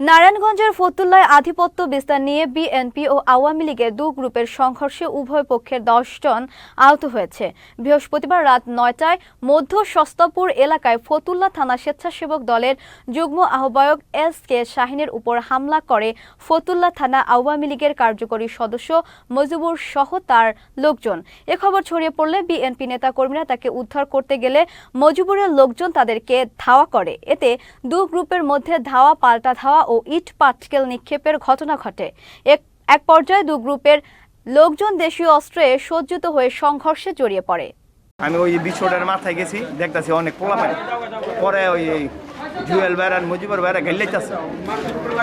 নারায়ণগঞ্জের ফতুল্লায় আধিপত্য বিস্তার নিয়ে বিএনপি ও আওয়ামী লীগের দু গ্রুপের সংঘর্ষে উভয় পক্ষের জন আহত হয়েছে। বৃহস্পতিবার রাত নয়টায় মধ্য সস্তাপুর এলাকায় ফতুল্লা থানা স্বেচ্ছাসেবক দলের যুগ্ম আহ্বায়ক এস কে শাহিনের উপর হামলা করে ফতুল্লা থানা আওয়ামী লীগের কার্যকরী সদস্য মজিবুর সহ তার লোকজন। এ খবর ছড়িয়ে পড়লে বিএনপি নেতাকর্মীরা তাকে উদ্ধার করতে গেলে মজিবুরের লোকজন তাদেরকে ধাওয়া করে। এতে দু গ্রুপের মধ্যে ধাওয়া, পাল্টা ধাওয়া ও ইট পাটকেল নিক্ষেপের ঘটনা ঘটে। এক- পর্যায়ে দু গ্রুপের লোকজন দেশীয় অস্ত্রে সজ্জিত হয়ে সংঘর্ষে জড়িয়ে পড়ে। আমি ওই বিশ্বটার মাথায় গেছি, দেখতেছি অনেক পোলা পানি পরে ওই জুয়েল বেড় আর মুজিবর বেড়া গেলেইতেছে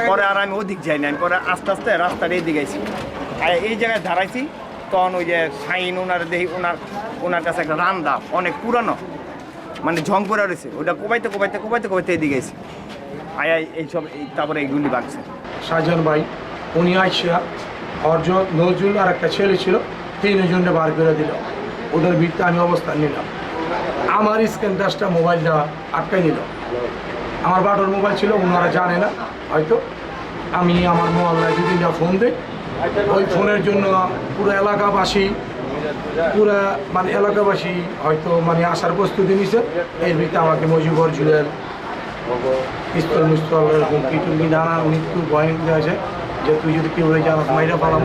পরে আর আমি ওদিক যাই না পরে আস্তে আস্তে রাস্তার এই দিকে এই জায়গায় দাঁড়াইছি, তখন ওই যে সাইন ওনার দেখি ওনার ওনার কাছে একটা রান্দা, অনেক পুরানো। মানে ঝং পড়া রয়েছে ওটা কোবাইতে কোবাইতে কোবাইতে কোবাইতে এইদিকে আইছি। আয় এইসব এই- তারপরে এইগুলি বাগছে শাহজাহান ভাই, উনি আইসা, অর্জন, নজরুল আর একটা ছেলে ছিল তিনজনকে বার করে দিল। ওদের ভিত্তি আমি অবস্থান নিলাম। আমার স্ক্যান টাচটা মোবাইলটা আটকাই দিল আমার বাটোর মোবাইল ছিল, ওনারা জানে না, হয়তো। আমি আমার মোবাইলে দু তিনটা ফোন দিই, ওই ফোনের জন্য পুরো এলাকাবাসী, পুরো মানে এলাকাবাসী হয়তো মানে আসার প্রস্তুতি নিছে। এর ভিত্তি আমাকে মজিবর জুয়েল পিস্তল মিস্তল হুমকি টুমকি নানা মৃত্যু ভয় আছে, যে তুই যদি কেউ জানাস মাইরা পালাম